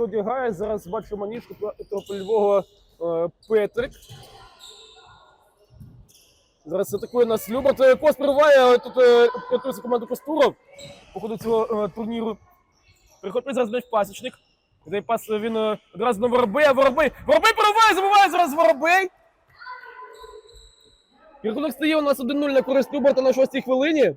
одягає. Зараз бачу маніжку того польового е, Петрик. Зараз атакує нас Люберт. Е, Кост прориває тут е, рятується команду Костуров по ходу цього е, турніру. Приходить зараз м'яч пасічник. Цей пас він одразу на Воробея. Воробей! Воробей прориває, забиває зараз Воробей! І Рахунок стає у нас 1-0 на користь Люберта на 6-й хвилині.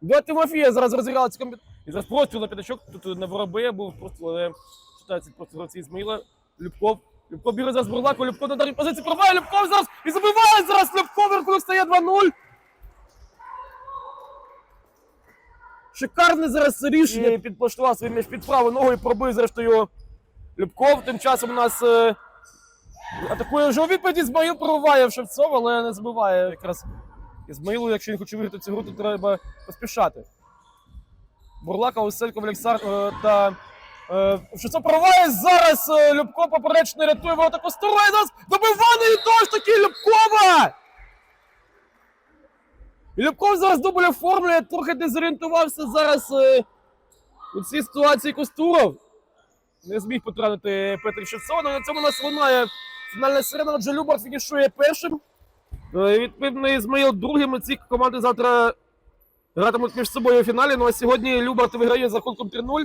Два Тимофія зараз розіграли цю комбі... І зараз простріл на п'ятачок. Тут на Воробея був але читається просто гравці Ізмаїла. Любков. Любков біре зараз Бурлаку, Любков на дарі позиції проває, Любков зараз і забиває зараз Любков, рахунок стає 2-0. Шикарне зараз рішення. І підплаштував свій м'яч під праву ногу і пробив зрештою Любков. Тим часом у нас е, атакує вже у відповіді Ізмаїл прориває в Шевцов, але не забиває якраз Ізмаїлу, якщо він хоче виграти цю гру, то треба поспішати. Бурлака, Осельков, Олексар е, та е, Шевцов прориває зараз е, Любко поперечно рятує ворота Костура і зараз того ж таки Любкова! Любков зараз дубль оформлює, трохи дезорієнтувався зараз у цій ситуації Костуров. Не зміг потратити Петр Шевцов, але на цьому нас лунає фінальна сирена, отже Любар фінішує першим. Відповідно, Ізмаїл другим. Ці команди завтра гратимуть між собою у фіналі. Ну а сьогодні Любарт виграє за рахунком 3-0.